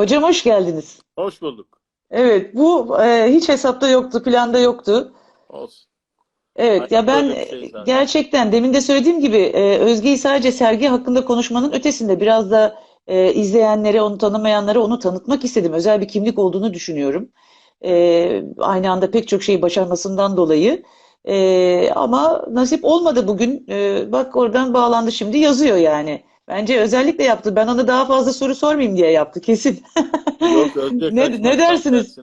Hocam hoş geldiniz. Hoş bulduk. Evet, bu e, hiç hesapta yoktu, planda yoktu. Olsun. Evet, ya Hayat ben şey e, zaten. gerçekten demin de söylediğim gibi e, Özge'yi sadece sergi hakkında konuşmanın ötesinde biraz da e, izleyenlere, onu tanımayanlara onu tanıtmak istedim. Özel bir kimlik olduğunu düşünüyorum. E, aynı anda pek çok şeyi başarmasından dolayı. E, ama nasip olmadı bugün. E, bak oradan bağlandı şimdi yazıyor yani. Bence özellikle yaptı. Ben ona daha fazla soru sormayayım diye yaptı kesin. Yok Ne, ne dersiniz?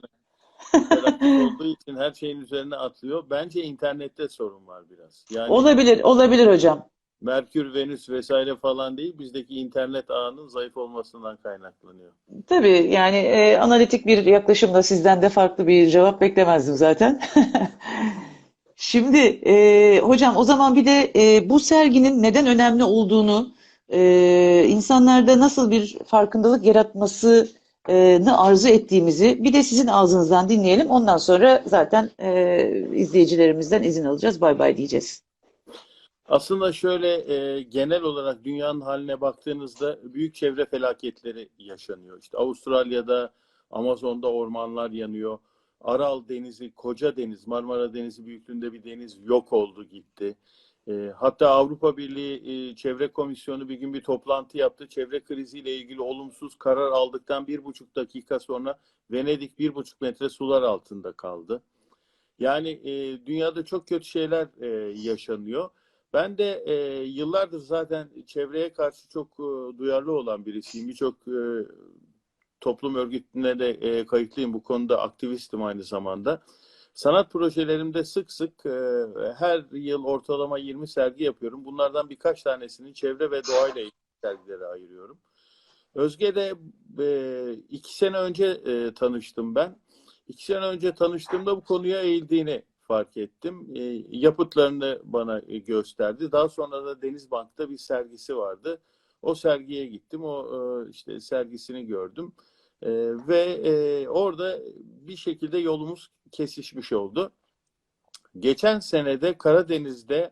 olduğu için her şeyin üzerine atlıyor. Bence internette sorun var biraz. Yani Olabilir, olabilir hocam. Merkür, Venüs vesaire falan değil, bizdeki internet ağının zayıf olmasından kaynaklanıyor. Tabii yani e, analitik bir yaklaşımla sizden de farklı bir cevap beklemezdim zaten. Şimdi e, hocam o zaman bir de e, bu serginin neden önemli olduğunu, e, insanlarda nasıl bir farkındalık yaratmasını arzu ettiğimizi bir de sizin ağzınızdan dinleyelim. Ondan sonra zaten e, izleyicilerimizden izin alacağız. Bay bay diyeceğiz. Aslında şöyle e, genel olarak dünyanın haline baktığınızda büyük çevre felaketleri yaşanıyor. İşte Avustralya'da, Amazon'da ormanlar yanıyor. Aral Denizi, koca deniz, Marmara Denizi büyüklüğünde bir deniz yok oldu gitti. E, hatta Avrupa Birliği e, Çevre Komisyonu bir gün bir toplantı yaptı. Çevre kriziyle ilgili olumsuz karar aldıktan bir buçuk dakika sonra Venedik bir buçuk metre sular altında kaldı. Yani e, dünyada çok kötü şeyler e, yaşanıyor. Ben de yıllardır zaten çevreye karşı çok duyarlı olan birisiyim. Birçok e, toplum örgütüne de kayıtlıyım. Bu konuda aktivistim aynı zamanda. Sanat projelerimde sık sık e, her yıl ortalama 20 sergi yapıyorum. Bunlardan birkaç tanesini çevre ve doğayla ilgili sergilere ayırıyorum. Özge'de e, iki sene önce e, tanıştım ben. İki sene önce tanıştığımda bu konuya eğildiğini fark ettim. E, yapıtlarını bana e, gösterdi. Daha sonra da Denizbank'ta bir sergisi vardı. O sergiye gittim. O e, işte sergisini gördüm. E, ve e, orada bir şekilde yolumuz kesişmiş oldu. Geçen senede Karadeniz'de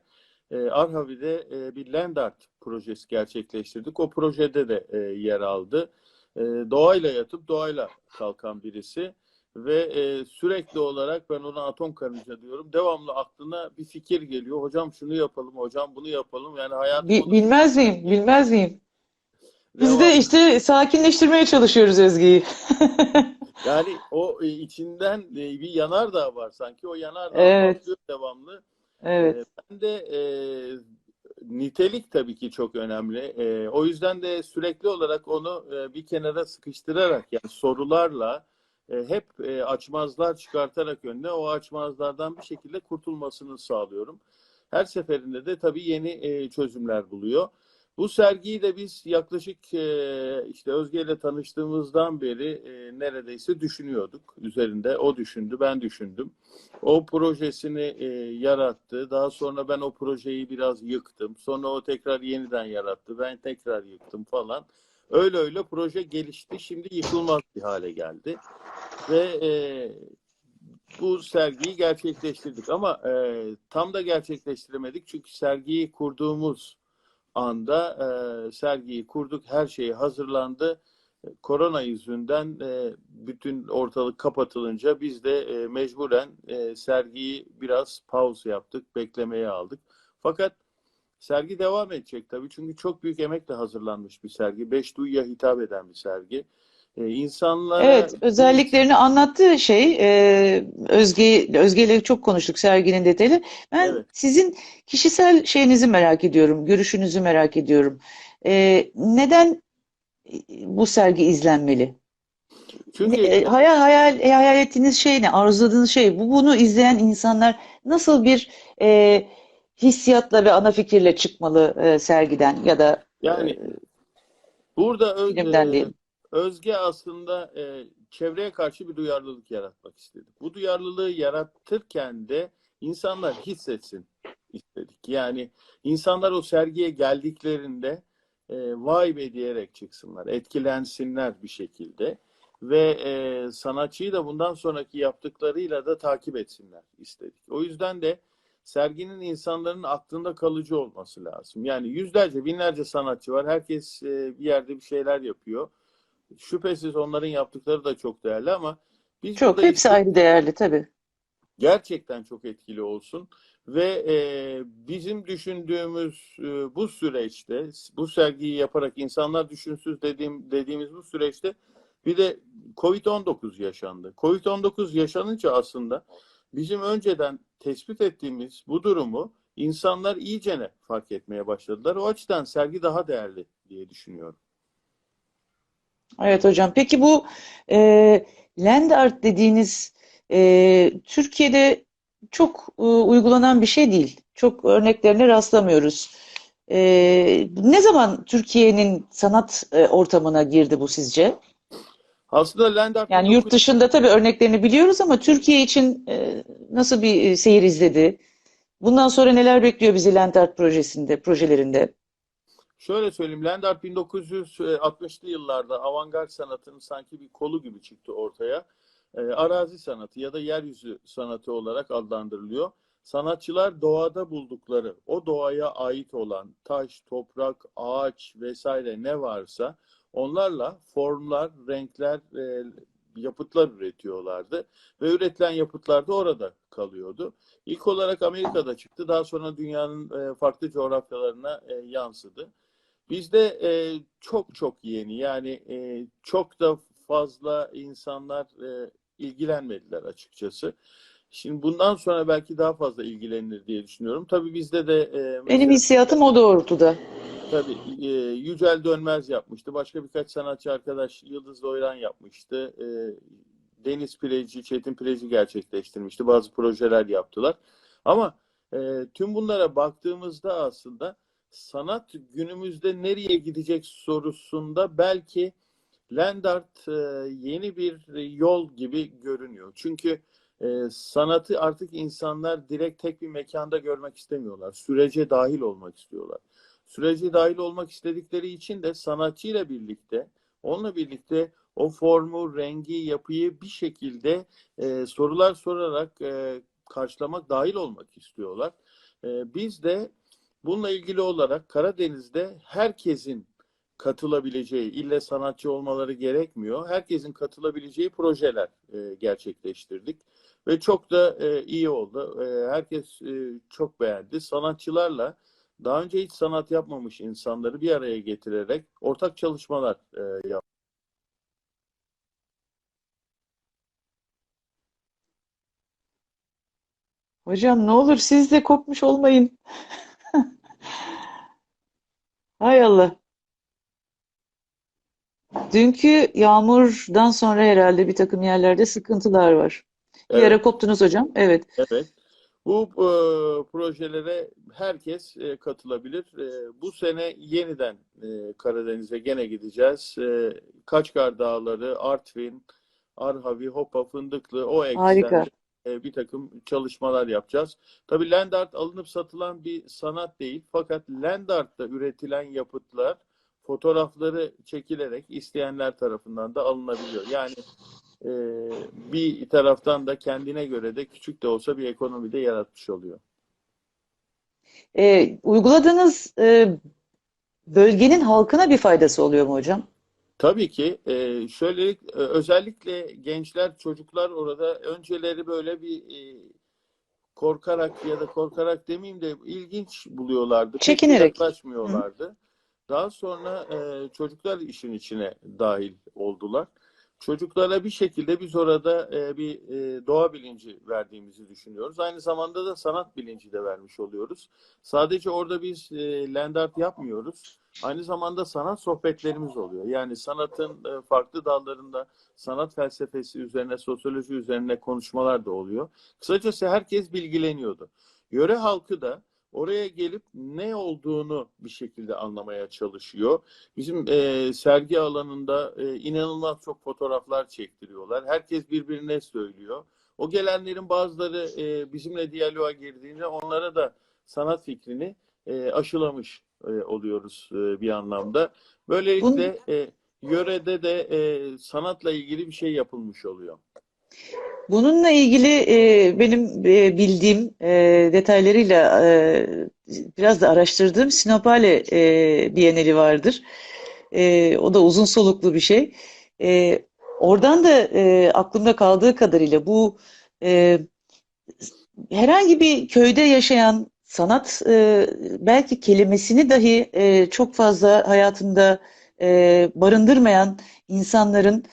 e, Arhavi'de e, bir land art projesi gerçekleştirdik. O projede de e, yer aldı. E, doğayla yatıp doğayla kalkan birisi ve e, sürekli olarak ben ona atom karınca diyorum. Devamlı aklına bir fikir geliyor. Hocam şunu yapalım, hocam bunu yapalım. Yani hayatım Bi- bilmez miyim? Bilmez miyim? Biz de işte sakinleştirmeye çalışıyoruz Özge'yi. yani o e, içinden e, bir yanardağ var sanki. O yanardağ Evet, devamlı. evet. E, ben de e, nitelik tabii ki çok önemli. E, o yüzden de sürekli olarak onu e, bir kenara sıkıştırarak yani sorularla e, hep e, açmazlar çıkartarak önüne o açmazlardan bir şekilde kurtulmasını sağlıyorum. Her seferinde de tabii yeni e, çözümler buluyor. Bu sergiyi de biz yaklaşık e, işte Özge ile tanıştığımızdan beri e, neredeyse düşünüyorduk üzerinde. O düşündü, ben düşündüm. O projesini e, yarattı. Daha sonra ben o projeyi biraz yıktım. Sonra o tekrar yeniden yarattı. Ben tekrar yıktım falan. Öyle öyle proje gelişti. Şimdi yıkılmaz bir hale geldi. Ve bu sergiyi gerçekleştirdik. Ama tam da gerçekleştiremedik. Çünkü sergiyi kurduğumuz anda e, sergiyi kurduk. Her şey hazırlandı. Korona yüzünden e, bütün ortalık kapatılınca biz de e, mecburen e, sergiyi biraz pause yaptık, beklemeye aldık. Fakat sergi devam edecek tabii çünkü çok büyük emekle hazırlanmış bir sergi. Beş duyuya hitap eden bir sergi. E, insanlara Evet, özelliklerini anlattığı şey e, Özge Özge ile çok konuştuk serginin detaylı. Ben evet sizin kişisel şeyinizi merak ediyorum, görüşünüzü merak ediyorum. E, neden bu sergi izlenmeli? Çünkü e, hayal hayal e, hayal ettiğiniz şey ne? Arzuladığınız şey bu. Bunu izleyen insanlar nasıl bir e, hissiyatla ve ana fikirle çıkmalı e, sergiden ya da e, yani burada Ö- filmden e. Özge aslında e, çevreye karşı bir duyarlılık yaratmak istedi. Bu duyarlılığı yaratırken de insanlar hissetsin istedik. Yani insanlar o sergiye geldiklerinde e, vay be diyerek çıksınlar, etkilensinler bir şekilde ve e, sanatçıyı da bundan sonraki yaptıklarıyla da takip etsinler istedik. O yüzden de serginin insanların aklında kalıcı olması lazım. Yani yüzlerce, binlerce sanatçı var. Herkes e, bir yerde bir şeyler yapıyor. Şüphesiz onların yaptıkları da çok değerli ama biz Çok, hepsi istedik ayrı değerli tabii. gerçekten çok etkili olsun ve e, bizim düşündüğümüz e, bu süreçte, bu sergiyi yaparak insanlar düşünsüz dediğim dediğimiz bu süreçte bir de Covid-19 yaşandı. Covid-19 yaşanınca aslında bizim önceden tespit ettiğimiz bu durumu insanlar iyicene fark etmeye başladılar. O açıdan sergi daha değerli diye düşünüyorum. Evet hocam. Peki bu e, land art dediğiniz e, Türkiye'de çok e, uygulanan bir şey değil. Çok örneklerine rastlamıyoruz. E, ne zaman Türkiye'nin sanat e, ortamına girdi bu sizce? Aslında Land Art Yani yurt dışında tabii örneklerini biliyoruz ama Türkiye için e, nasıl bir e, seyir izledi? Bundan sonra neler bekliyor bizi land art projesinde, projelerinde? Şöyle söyleyeyim, Land Art 1960'lı yıllarda avantgard sanatının sanki bir kolu gibi çıktı ortaya. E, arazi sanatı ya da yeryüzü sanatı olarak adlandırılıyor. Sanatçılar doğada buldukları, o doğaya ait olan taş, toprak, ağaç vesaire ne varsa onlarla formlar, renkler, e, yapıtlar üretiyorlardı. Ve üretilen yapıtlar da orada kalıyordu. İlk olarak Amerika'da çıktı, daha sonra dünyanın e, farklı coğrafyalarına e, yansıdı. Bizde e, çok çok yeni yani e, çok da fazla insanlar e, ilgilenmediler açıkçası. Şimdi bundan sonra belki daha fazla ilgilenir diye düşünüyorum. Tabii bizde de e, Benim mesela hissiyatım o doğrultuda. tabii e, Yücel Dönmez yapmıştı. Başka birkaç sanatçı arkadaş Yıldız Doyran yapmıştı. E, Deniz Pireci, Çetin Pireci gerçekleştirmişti. Bazı projeler yaptılar. Ama e, tüm bunlara baktığımızda aslında sanat günümüzde nereye gidecek sorusunda belki land art e, yeni bir yol gibi görünüyor. Çünkü e, sanatı artık insanlar direkt tek bir mekanda görmek istemiyorlar. Sürece dahil olmak istiyorlar. Sürece dahil olmak istedikleri için de sanatçıyla birlikte, onunla birlikte o formu, rengi, yapıyı bir şekilde e, sorular sorarak e, karşılamak, dahil olmak istiyorlar. E, biz de Bununla ilgili olarak Karadeniz'de herkesin katılabileceği, ille sanatçı olmaları gerekmiyor. Herkesin katılabileceği projeler e, gerçekleştirdik. Ve çok da e, iyi oldu. E, herkes e, çok beğendi. Sanatçılarla daha önce hiç sanat yapmamış insanları bir araya getirerek ortak çalışmalar e, yaptık. Hocam ne olur siz de kopmuş olmayın. Hay Allah. Dünkü yağmurdan sonra herhalde bir takım yerlerde sıkıntılar var. Bir Evet. koptunuz hocam. Evet. Evet. Bu e, projelere herkes e, katılabilir. E, bu sene yeniden e, Karadeniz'e gene gideceğiz. E, Kaçkar Dağları, Artvin, Arhavi, Hopa, Fındıklı o Harika. E, bir takım çalışmalar yapacağız. Tabii land art alınıp satılan bir sanat değil. Fakat land art'ta üretilen yapıtlar fotoğrafları çekilerek isteyenler tarafından da alınabiliyor. Yani e, bir taraftan da kendine göre de küçük de olsa bir ekonomi de yaratmış oluyor. Ee, uyguladığınız e, bölgenin halkına bir faydası oluyor mu hocam? Tabii ki e, şöyle e, özellikle gençler, çocuklar orada önceleri böyle bir e, korkarak ya da korkarak demeyeyim de ilginç buluyorlardı. Pek Çekinerek. Hı. yaklaşmıyorlardı. Daha sonra e, çocuklar işin içine dahil oldular. Çocuklara bir şekilde biz orada e, bir e, doğa bilinci verdiğimizi düşünüyoruz. Aynı zamanda da sanat bilinci de vermiş oluyoruz. Sadece orada biz e, land art yapmıyoruz. Aynı zamanda sanat sohbetlerimiz oluyor. Yani sanatın e, farklı dallarında sanat felsefesi üzerine, sosyoloji üzerine konuşmalar da oluyor. Kısacası herkes bilgileniyordu. Yöre halkı da oraya gelip ne olduğunu bir şekilde anlamaya çalışıyor. Bizim e, sergi alanında e, inanılmaz çok fotoğraflar çektiriyorlar. Herkes birbirine söylüyor. O gelenlerin bazıları e, bizimle diyaloğa girdiğinde onlara da sanat fikrini e, aşılamış e, oluyoruz e, bir anlamda. Böylelikle e, yörede de e, sanatla ilgili bir şey yapılmış oluyor. Bununla ilgili e, benim e, bildiğim e, detaylarıyla e, biraz da araştırdığım Sinopale e, Bienali vardır. E, o da uzun soluklu bir şey. E, oradan da e, aklımda kaldığı kadarıyla bu e, herhangi bir köyde yaşayan sanat e, belki kelimesini dahi e, çok fazla hayatında e, barındırmayan insanların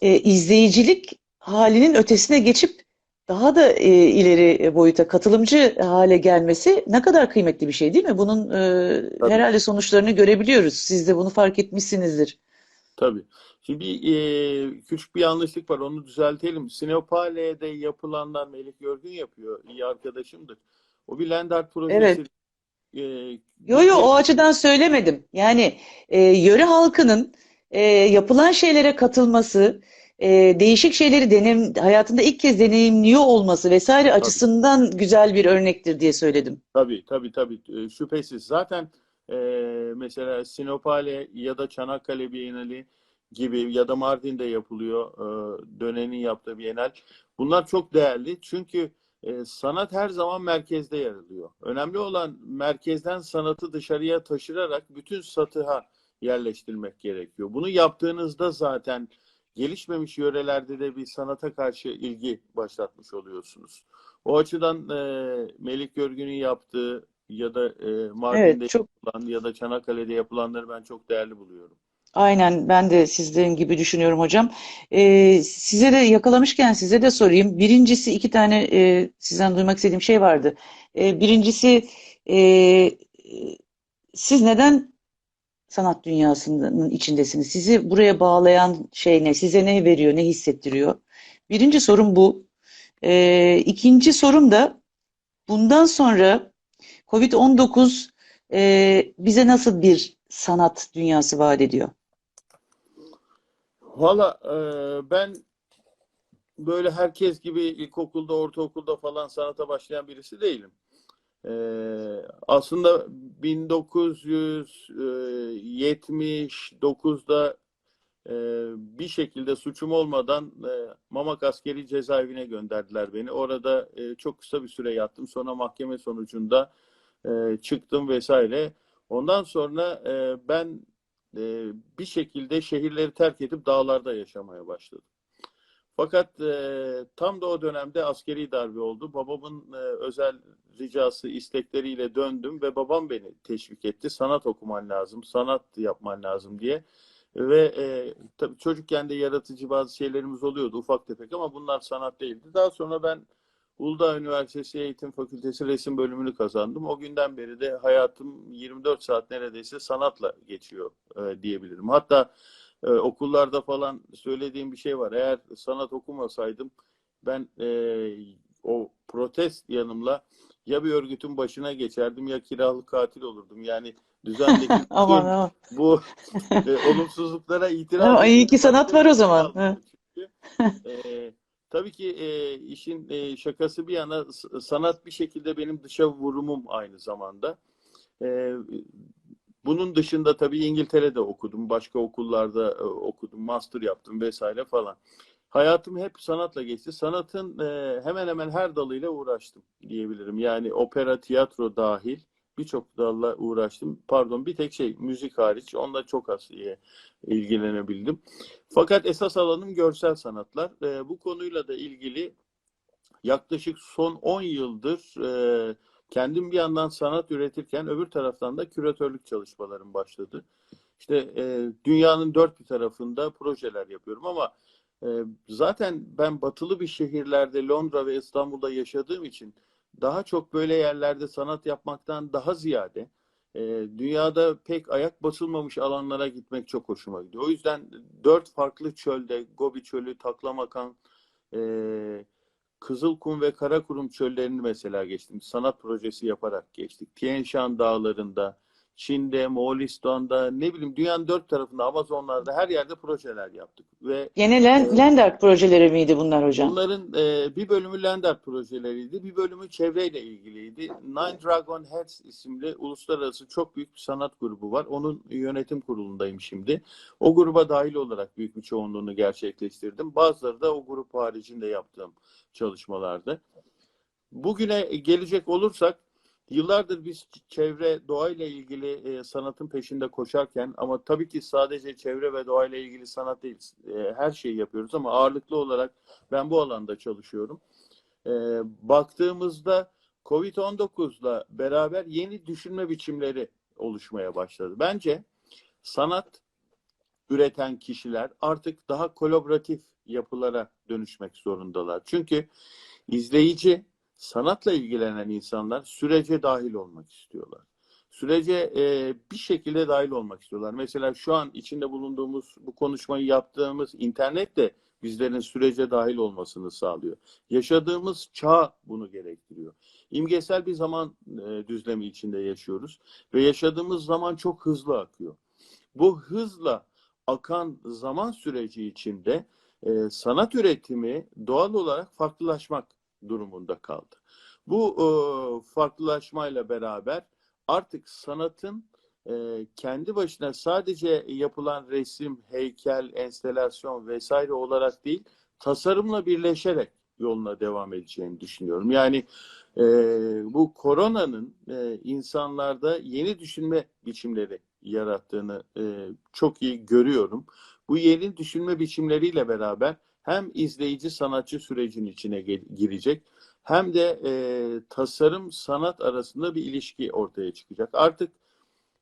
e, izleyicilik halinin ötesine geçip daha da e, ileri boyuta katılımcı hale gelmesi ne kadar kıymetli bir şey değil mi? Bunun e, Tabii. herhalde sonuçlarını görebiliyoruz. Siz de bunu fark etmişsinizdir. Tabii. Şimdi bir, e, küçük bir yanlışlık var. Onu düzeltelim. Sinopale'de yapılanlar Melih Görgün yapıyor. İyi arkadaşımdır. O bir land art projesi. Evet. E, Yo yo o açıdan söylemedim. Yani e, yöre halkının e, yapılan şeylere katılması, e, değişik şeyleri denem, hayatında ilk kez deneyimliyor olması vesaire açısından güzel bir örnektir diye söyledim. Tabii tabii tabii E, şüphesiz. Zaten e, mesela Sinopale ya da Çanakkale Bienali gibi ya da Mardin'de yapılıyor e, Dönen'in yaptığı Bienal. Bunlar çok değerli çünkü e, sanat her zaman merkezde yer alıyor. Önemli olan merkezden sanatı dışarıya taşırarak bütün satıha yerleştirmek gerekiyor. Bunu yaptığınızda zaten gelişmemiş yörelerde de bir sanata karşı ilgi başlatmış oluyorsunuz. O açıdan e, Melih Görgün'ün yaptığı ya da e, Mardin'de Evet, çok yapılan ya da Çanakkale'de yapılanları ben çok değerli buluyorum. aynen ben de sizlerin gibi düşünüyorum hocam. E, size de yakalamışken size de sorayım. Birincisi iki tane e, sizden duymak istediğim şey vardı. E, birincisi e, siz neden sanat dünyasının içindesiniz? Sizi buraya bağlayan şey ne? Size ne veriyor, ne hissettiriyor? Birinci sorum bu. Ee, ikinci sorum da bundan sonra Covid-19 e, bize nasıl bir sanat dünyası vaat ediyor? Valla e, ben böyle herkes gibi ilkokulda, ortaokulda falan sanata başlayan birisi değilim. E, aslında 1979'da e, bir şekilde suçum olmadan e, Mamak Askeri Cezaevine gönderdiler beni. Orada e, çok kısa bir süre yattım. Sonra mahkeme sonucunda e, çıktım vesaire. Ondan sonra e, ben e, bir şekilde şehirleri terk edip dağlarda yaşamaya başladım. Fakat e, tam da o dönemde askeri darbe oldu. Babamın e, özel ricası, istekleriyle döndüm ve babam beni teşvik etti. Sanat okuman lazım, sanat yapman lazım diye. Ve e, tabii çocukken de yaratıcı bazı şeylerimiz oluyordu ufak tefek ama bunlar sanat değildi. Daha sonra ben Uludağ Üniversitesi Eğitim Fakültesi Resim Bölümünü kazandım. O günden beri de hayatım 24 saat neredeyse sanatla geçiyor e, diyebilirim. Hatta e, okullarda falan söylediğim bir şey var. Eğer sanat okumasaydım ben e, o protest yanımla ya bir örgütün başına geçerdim ya kiralık katil olurdum. Yani düzendeki Aman aman. bu e, olumsuzluklara itiraz iyi ki sanat var o zaman. çünkü. E, tabii ki e, işin e, şakası bir yana sanat bir şekilde benim dışa vurumum aynı zamanda. E, bunun dışında tabii İngiltere'de okudum, başka okullarda e, okudum, master yaptım vesaire falan. Hayatım hep sanatla geçti. Sanatın e, hemen hemen her dalıyla uğraştım diyebilirim. Yani opera, tiyatro dahil birçok dalla uğraştım. Pardon, bir tek şey müzik hariç. Onunla çok az iyi ilgilenebildim. Fakat esas alanım görsel sanatlar. E, bu konuyla da ilgili yaklaşık son 10 yıldır e, kendim bir yandan sanat üretirken öbür taraftan da küratörlük çalışmalarım başladı. İşte e, dünyanın dört bir tarafında projeler yapıyorum ama e, zaten ben batılı bir şehirlerde Londra ve İstanbul'da yaşadığım için daha çok böyle yerlerde sanat yapmaktan daha ziyade e, dünyada pek ayak basılmamış alanlara gitmek çok hoşuma gidiyor. O yüzden dört farklı çölde Gobi Çölü, Taklamakan, e, Kızılkum ve Karakurum çöllerini mesela geçtim. Sanat projesi yaparak geçtik. Tien Shan dağlarında, Çin'de, Moğolistan'da, ne bileyim dünyanın dört tarafında, Amazonlarda her yerde projeler yaptık. Ve Gene Land, Land Art projeleri miydi bunlar hocam? Bunların e, bir bölümü Land Art projeleriydi, bir bölümü çevreyle ilgiliydi. Nine Dragon Heads isimli uluslararası çok büyük bir sanat grubu var. Onun yönetim kurulundayım şimdi. O gruba dahil olarak büyük bir çoğunluğunu gerçekleştirdim. Bazıları da o grup haricinde yaptığım çalışmalardı. Bugüne gelecek olursak Yıllardır biz çevre, doğayla ilgili e, sanatın peşinde koşarken ama tabii ki sadece çevre ve doğayla ilgili sanat değil, e, her şeyi yapıyoruz ama ağırlıklı olarak ben bu alanda çalışıyorum. E, baktığımızda Covid-19'la beraber yeni düşünme biçimleri oluşmaya başladı. Bence sanat üreten kişiler artık daha kolaboratif yapılara dönüşmek zorundalar. Çünkü izleyici, sanatla ilgilenen insanlar sürece dahil olmak istiyorlar. Sürece e, bir şekilde dahil olmak istiyorlar. Mesela şu an içinde bulunduğumuz, bu konuşmayı yaptığımız internet de bizlerin sürece dahil olmasını sağlıyor. Yaşadığımız çağ bunu gerektiriyor. İmgesel bir zaman e, düzlemi içinde yaşıyoruz ve yaşadığımız zaman çok hızlı akıyor. Bu hızla akan zaman süreci içinde e, sanat üretimi doğal olarak farklılaşmak durumunda kaldı. Bu e, farklılaşmayla beraber artık sanatın e, kendi başına sadece yapılan resim, heykel, enstelasyon vesaire olarak değil, tasarımla birleşerek yoluna devam edeceğini düşünüyorum. Yani e, bu koronanın e, insanlarda yeni düşünme biçimleri yarattığını e, çok iyi görüyorum. Bu yeni düşünme biçimleriyle beraber hem izleyici sanatçı sürecin içine girecek hem de e, tasarım sanat arasında bir ilişki ortaya çıkacak. Artık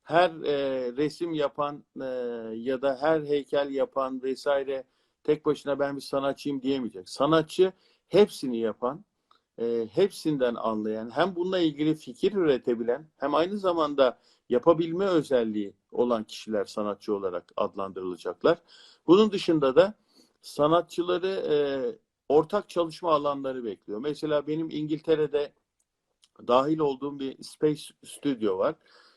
her e, resim yapan e, ya da her heykel yapan vesaire tek başına ben bir sanatçıyım diyemeyecek. Sanatçı hepsini yapan, e, hepsinden anlayan, hem bununla ilgili fikir üretebilen, hem aynı zamanda yapabilme özelliği olan kişiler sanatçı olarak adlandırılacaklar. Bunun dışında da sanatçıları e, ortak çalışma alanları bekliyor. Mesela benim İngiltere'de dahil olduğum bir Space Studio var.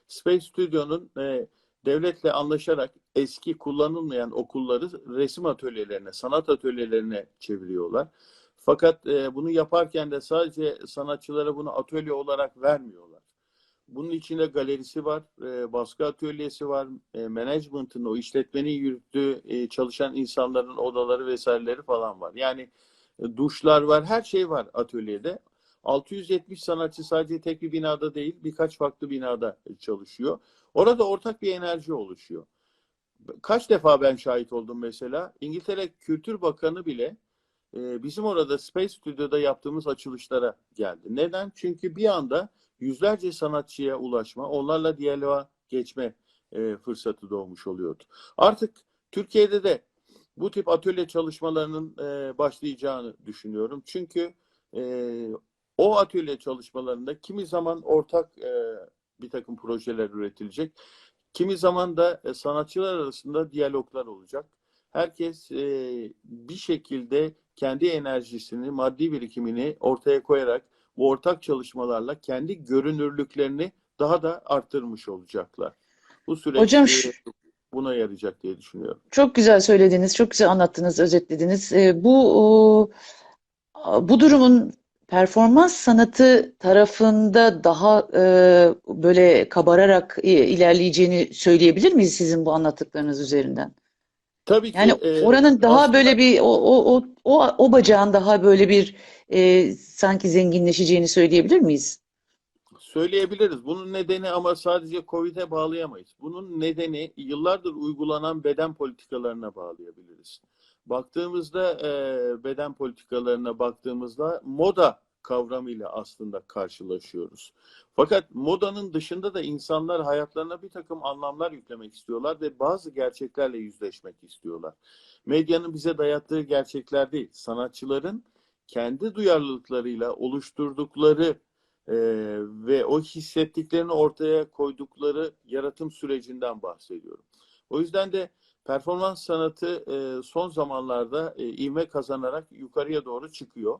Space Studio'nun e, devletle anlaşarak eski kullanılmayan okulları resim atölyelerine, sanat atölyelerine çeviriyorlar. Fakat e, bunu yaparken de sadece sanatçılara bunu atölye olarak vermiyorlar. Bunun içinde galerisi var, e, baskı atölyesi var, e, management'ın, o işletmenin yürüttüğü e, çalışan insanların odaları vesaireleri falan var. Yani e, duşlar var, her şey var atölyede. 670 sanatçı sadece tek bir binada değil, birkaç farklı binada çalışıyor. Orada ortak bir enerji oluşuyor. Kaç defa ben şahit oldum mesela. İngiltere Kültür Bakanı bile e, bizim orada Space Studio'da yaptığımız açılışlara geldi. Neden? Çünkü bir anda yüzlerce sanatçıya ulaşma, onlarla diyaloğa geçme e, fırsatı doğmuş oluyordu. Artık Türkiye'de de bu tip atölye çalışmalarının e, başlayacağını düşünüyorum. Çünkü e, o atölye çalışmalarında kimi zaman ortak e, bir takım projeler üretilecek, kimi zaman da e, sanatçılar arasında diyaloglar olacak. Herkes e, bir şekilde kendi enerjisini, maddi birikimini ortaya koyarak bu ortak çalışmalarla kendi görünürlüklerini daha da arttırmış olacaklar. Bu süreç Hocam e, buna yarayacak diye düşünüyorum. Çok güzel söylediniz, çok güzel anlattınız, özetlediniz. Ee, bu bu durumun performans sanatı tarafında daha e, böyle kabararak e, ilerleyeceğini söyleyebilir miyiz sizin bu anlattıklarınız üzerinden? Tabii ki Yani e, oranın daha aslında- böyle bir o o o o, o bacağın daha böyle bir e, sanki zenginleşeceğini söyleyebilir miyiz? Söyleyebiliriz. Bunun nedeni ama sadece Covid'e bağlayamayız. Bunun nedeni yıllardır uygulanan beden politikalarına bağlayabiliriz. Baktığımızda e, beden politikalarına baktığımızda moda kavramıyla aslında karşılaşıyoruz. Fakat modanın dışında da insanlar hayatlarına bir takım anlamlar yüklemek istiyorlar ve bazı gerçeklerle yüzleşmek istiyorlar. Medyanın bize dayattığı gerçekler değil, sanatçıların kendi duyarlılıklarıyla oluşturdukları e, ve o hissettiklerini ortaya koydukları yaratım sürecinden bahsediyorum. O yüzden de performans sanatı e, son zamanlarda e, ivme kazanarak yukarıya doğru çıkıyor.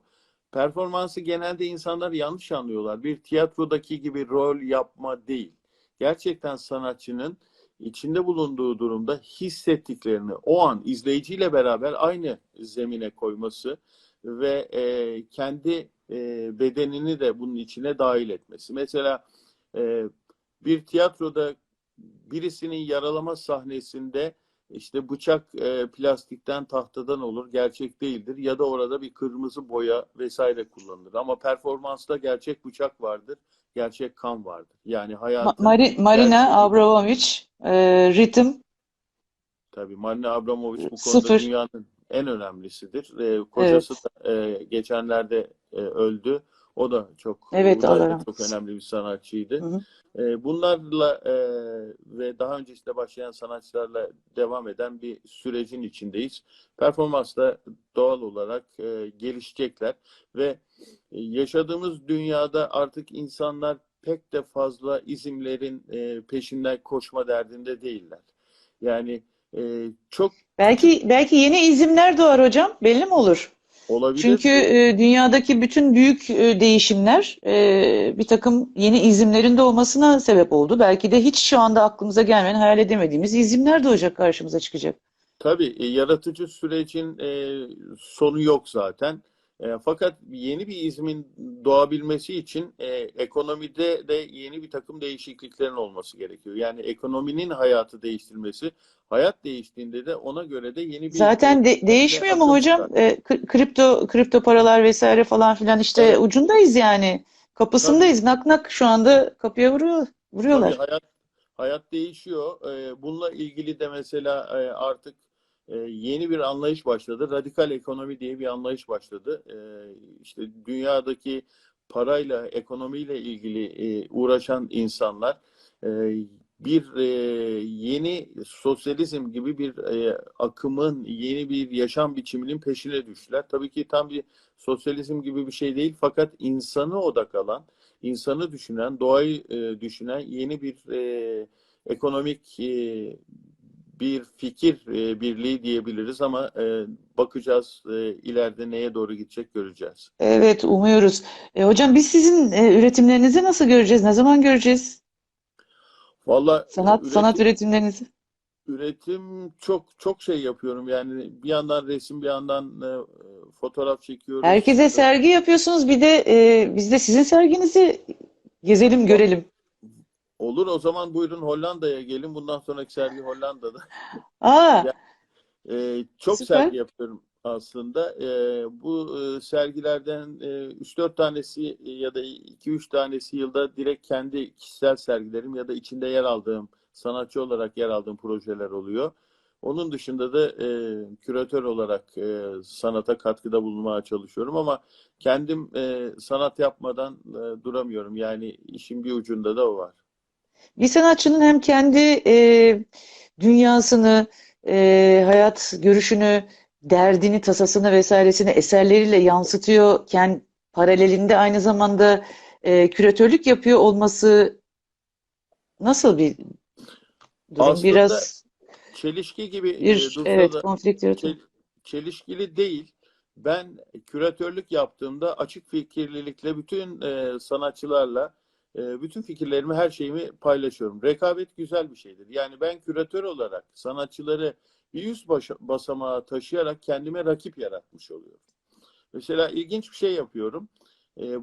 Performansı genelde insanlar yanlış anlıyorlar. Bir tiyatrodaki gibi rol yapma değil. Gerçekten sanatçının içinde bulunduğu durumda hissettiklerini o an izleyiciyle beraber aynı zemine koyması ve e, kendi e, bedenini de bunun içine dahil etmesi. Mesela e, bir tiyatroda birisinin yaralama sahnesinde işte bıçak e, plastikten tahtadan olur, gerçek değildir ya da orada bir kırmızı boya vesaire kullanılır. Ama performansta gerçek bıçak vardır, gerçek kan vardır. Yani Ma- hayatın Mari- Marina gerçeği Abramovic, e, ritim tabii Marina Abramovic bu konuda sıfır. dünyanın en önemlisidir. Ee, kocası Evet. da e, geçenlerde e, öldü. O da çok Evet, da çok önemli bir sanatçıydı. Hı hı. E, bunlarla e, ve daha öncesinde başlayan sanatçılarla devam eden bir sürecin içindeyiz. Performans da doğal olarak e, gelişecekler ve e, yaşadığımız dünyada artık insanlar pek de fazla izimlerin e, peşinden koşma derdinde değiller. Yani e, çok Belki belki yeni izimler doğar hocam, belli mi olur? Olabilir. Çünkü E, dünyadaki bütün büyük e, değişimler e, bir takım yeni izimlerin doğmasına sebep oldu. Belki de hiç şu anda aklımıza gelmeyen, hayal edemediğimiz izimler doğacak, karşımıza çıkacak. Tabii e, yaratıcı sürecin e, sonu yok zaten. E, fakat yeni bir izmin doğabilmesi için e, ekonomide de yeni bir takım değişikliklerin olması gerekiyor. Yani ekonominin hayatı değiştirmesi, hayat değiştiğinde de ona göre de yeni bir e, Zaten de- değişmiyor mu hocam? E, kri- kripto kripto paralar vesaire falan filan işte Evet, ucundayız yani. tabii. Kapısındayız. Nak nak şu anda kapıya vuruyor, Tabii vuruyorlar. hayat hayat değişiyor. Ee, bununla ilgili de mesela e, artık e, yeni bir anlayış başladı. Radikal ekonomi diye bir anlayış başladı. Ee, işte dünyadaki parayla, ekonomiyle ilgili e, uğraşan insanlar e, bir e, yeni sosyalizm gibi bir e, akımın, yeni bir yaşam biçiminin peşine düştüler. Tabii ki tam bir sosyalizm gibi bir şey değil, fakat insanı odak alan insanı düşünen, doğayı e, düşünen yeni bir e, ekonomik e, bir fikir e, birliği diyebiliriz ama e, bakacağız e, ileride neye doğru gidecek göreceğiz. Evet, umuyoruz. E, hocam biz sizin e, üretimlerinizi nasıl göreceğiz? Ne zaman göreceğiz? Valla Sanat sanat üretim üretimlerinizi. üretim çok çok şey yapıyorum. Yani bir yandan resim, bir yandan e, fotoğraf çekiyoruz. Herkese sergi yapıyorsunuz. Bir de e, biz de sizin serginizi gezelim, görelim. Olur o zaman buyurun Hollanda'ya gelin. Bundan sonraki sergi Hollanda'da. Aa, Ya, e, çok süper. sergi yapıyorum aslında. E, bu e, sergilerden e, 3-4 tanesi ya da 2-3 tanesi yılda direkt kendi kişisel sergilerim ya da içinde yer aldığım, sanatçı olarak yer aldığım projeler oluyor. Onun dışında da e, küratör olarak e, sanata katkıda bulunmaya çalışıyorum ama kendim e, sanat yapmadan e, duramıyorum. Yani işin bir ucunda da o var. Bir sanatçının hem kendi e, dünyasını, e, hayat görüşünü, derdini, tasasını vesairesini eserleriyle yansıtıyorken paralelinde aynı zamanda e, küratörlük yapıyor olması nasıl bir durum? Aslında Biraz çelişki gibi e, bir dursa evet da konflikt yaratıyor. çelişkili değil. Ben küratörlük yaptığımda açık fikirlilikle bütün e, sanatçılarla e, bütün fikirlerimi, her şeyimi paylaşıyorum. Rekabet güzel bir şeydir. Yani ben küratör olarak sanatçıları bir üst baş- basamağa taşıyarak kendime rakip yaratmış oluyorum. Mesela ilginç bir şey yapıyorum. E,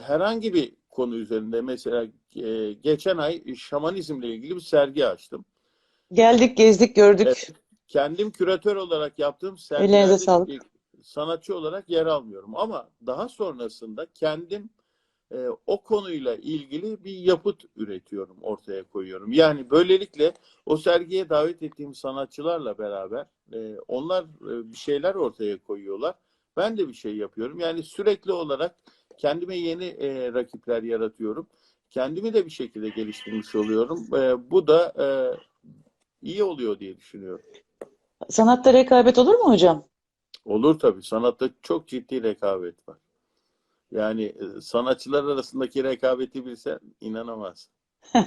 herhangi bir konu üzerinde mesela e, geçen ay şamanizmle ilgili bir sergi açtım. Geldik, gezdik, Evet, gördük. kendim küratör olarak yaptığım sergilerde sanatçı olarak yer almıyorum. Ama daha sonrasında kendim e, o konuyla ilgili bir yapıt üretiyorum, ortaya koyuyorum. Yani böylelikle o sergiye davet ettiğim sanatçılarla beraber e, onlar e, bir şeyler ortaya koyuyorlar. Ben de bir şey yapıyorum. Yani sürekli olarak kendime yeni e, rakipler yaratıyorum. Kendimi de bir şekilde geliştirmiş oluyorum. E, bu da e, iyi oluyor diye düşünüyorum. Sanatta rekabet olur mu hocam? Olur tabii. Sanatta çok ciddi rekabet var. Yani e, sanatçılar arasındaki rekabeti bilsen inanamazsın.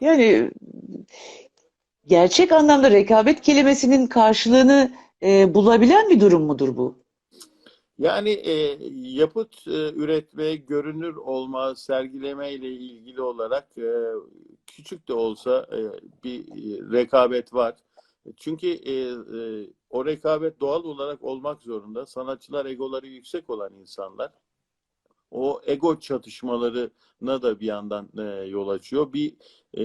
Yani gerçek anlamda rekabet kelimesinin karşılığını e, bulabilen bir durum mudur bu? Yani e, yapıt e, üretme, görünür olma, sergileme ile ilgili olarak e, küçük de olsa e, bir e, rekabet var. Çünkü e, e, o rekabet doğal olarak olmak zorunda. Sanatçılar egoları yüksek olan insanlar. O ego çatışmalarına da bir yandan e, yol açıyor. Bir e,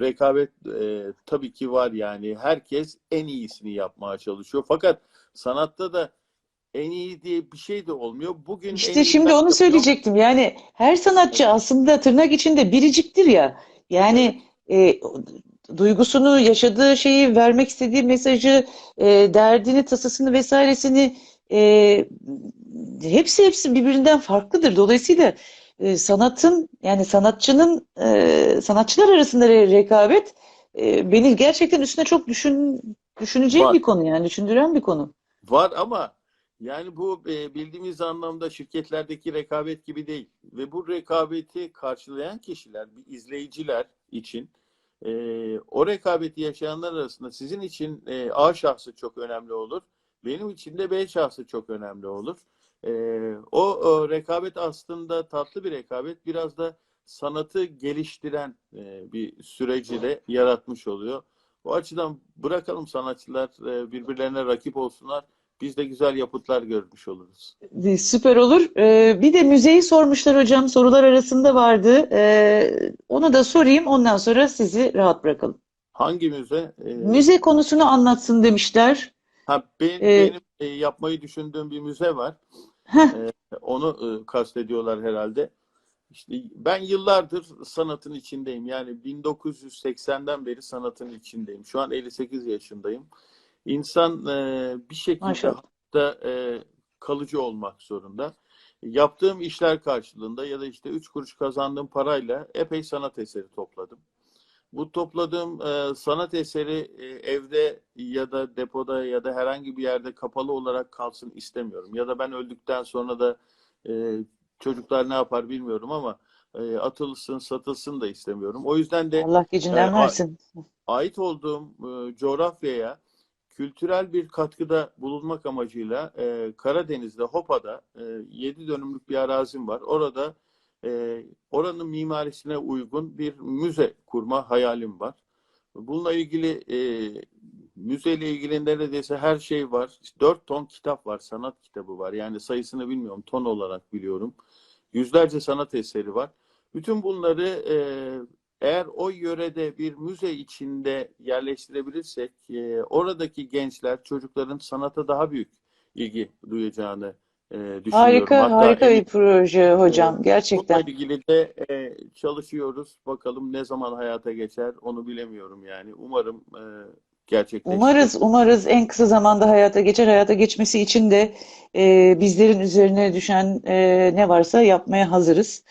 rekabet e, tabii ki var yani. Herkes en iyisini yapmaya çalışıyor. Fakat sanatta da en iyi diye bir şey de olmuyor. Bugün İşte şimdi onu söyleyecektim. Yani her sanatçı aslında tırnak içinde biriciktir ya. Yani e, duygusunu, yaşadığı şeyi, vermek istediği mesajı, e, derdini, tasasını vesairesini e, hepsi hepsi birbirinden farklıdır. Dolayısıyla e, sanatın yani sanatçının e, sanatçılar arasında re- rekabet e, beni gerçekten üstüne çok düşün düşüneceğim Var. bir konu yani düşündüren bir konu. Var ama yani bu e, bildiğimiz anlamda şirketlerdeki rekabet gibi değil. Ve bu rekabeti karşılayan kişiler, bir izleyiciler için e, o rekabeti yaşayanlar arasında sizin için e, A şahsı çok önemli olur. Benim için de B şahsı çok önemli olur. E, o, o rekabet aslında tatlı bir rekabet. Biraz da sanatı geliştiren e, bir süreci de yaratmış oluyor. O açıdan bırakalım sanatçılar e, birbirlerine rakip olsunlar. Biz de güzel yapıtlar görmüş oluruz. E, Süper olur. Ee, bir de müzeyi sormuşlar hocam. Sorular arasında vardı. Ee, onu da sorayım. Ondan sonra sizi rahat bırakalım. Hangi müze? E, Müze konusunu anlatsın demişler. Ha, ben- Ee, benim e, yapmayı düşündüğüm bir müze var. Heh, E, onu e, kastediyorlar herhalde. İşte ben yıllardır sanatın içindeyim. Yani 1980'den beri sanatın içindeyim. Şu an 58 yaşındayım. İnsan e, bir şekilde maşallah. e, kalıcı olmak zorunda. Yaptığım işler karşılığında ya da işte üç kuruş kazandığım parayla epey sanat eseri topladım. Bu topladığım e, sanat eseri e, evde ya da depoda ya da herhangi bir yerde kapalı olarak kalsın istemiyorum. Ya da ben öldükten sonra da e, çocuklar ne yapar bilmiyorum ama e, atılsın, satılsın da istemiyorum. O yüzden de Allah e, gecinden a- versin. ait olduğum e, coğrafyaya kültürel bir katkıda bulunmak amacıyla e, Karadeniz'de Hopa'da e, 7 dönümlük bir arazim var. Orada e, oranın mimarisine uygun bir müze kurma hayalim var. Bununla ilgili e, müzeyle ilgili neredeyse her şey var. İşte 4 ton kitap var, sanat kitabı var. Yani sayısını bilmiyorum, ton olarak biliyorum. Yüzlerce sanat eseri var. Bütün bunları e, eğer o yörede bir müze içinde yerleştirebilirsek, e, oradaki gençler, çocukların sanata daha büyük ilgi duyacağını e, düşünüyorum. Harika, Hatta harika bir proje hocam. Bununla Gerçekten. ilgili de e, çalışıyoruz. Bakalım ne zaman hayata geçer onu bilemiyorum yani. Umarım e, gerçekleşir. Umarız, umarız en kısa zamanda hayata geçer. Hayata geçmesi için de e, bizlerin üzerine düşen e, ne varsa yapmaya hazırız.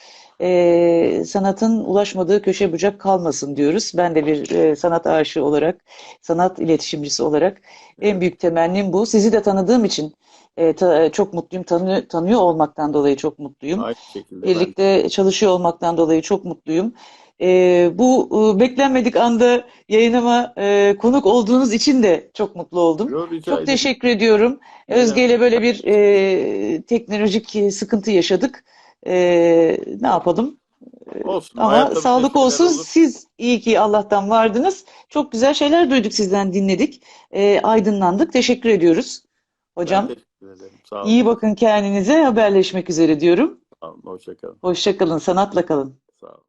E, sanatın ulaşmadığı köşe bucak kalmasın diyoruz. Ben de bir e, sanat aşığı olarak, sanat iletişimcisi olarak en büyük temennim bu. Sizi de tanıdığım için e, ta- çok mutluyum. Tanı, tanıyor olmaktan dolayı çok mutluyum. Aynı şekilde ben de. Birlikte çalışıyor olmaktan dolayı çok mutluyum. Ee, bu e, beklenmedik anda yayınıma e, konuk olduğunuz için de çok mutlu oldum. Yo, Çok ederim. teşekkür ediyorum. Ne Özge ile böyle bir e, teknolojik sıkıntı yaşadık. E, ne yapalım? Olsun. Ama sağlık olsun. olur. Siz iyi ki Allah'tan vardınız. Çok güzel şeyler duyduk sizden, dinledik. E, aydınlandık. Teşekkür ediyoruz. Ben Hocam teşekkür ederim. Sağ olun. iyi bakın kendinize. Haberleşmek üzere diyorum. Sağ olun. Hoşça kalın. Hoşça kalın, sanatla kalın. Sağ olun.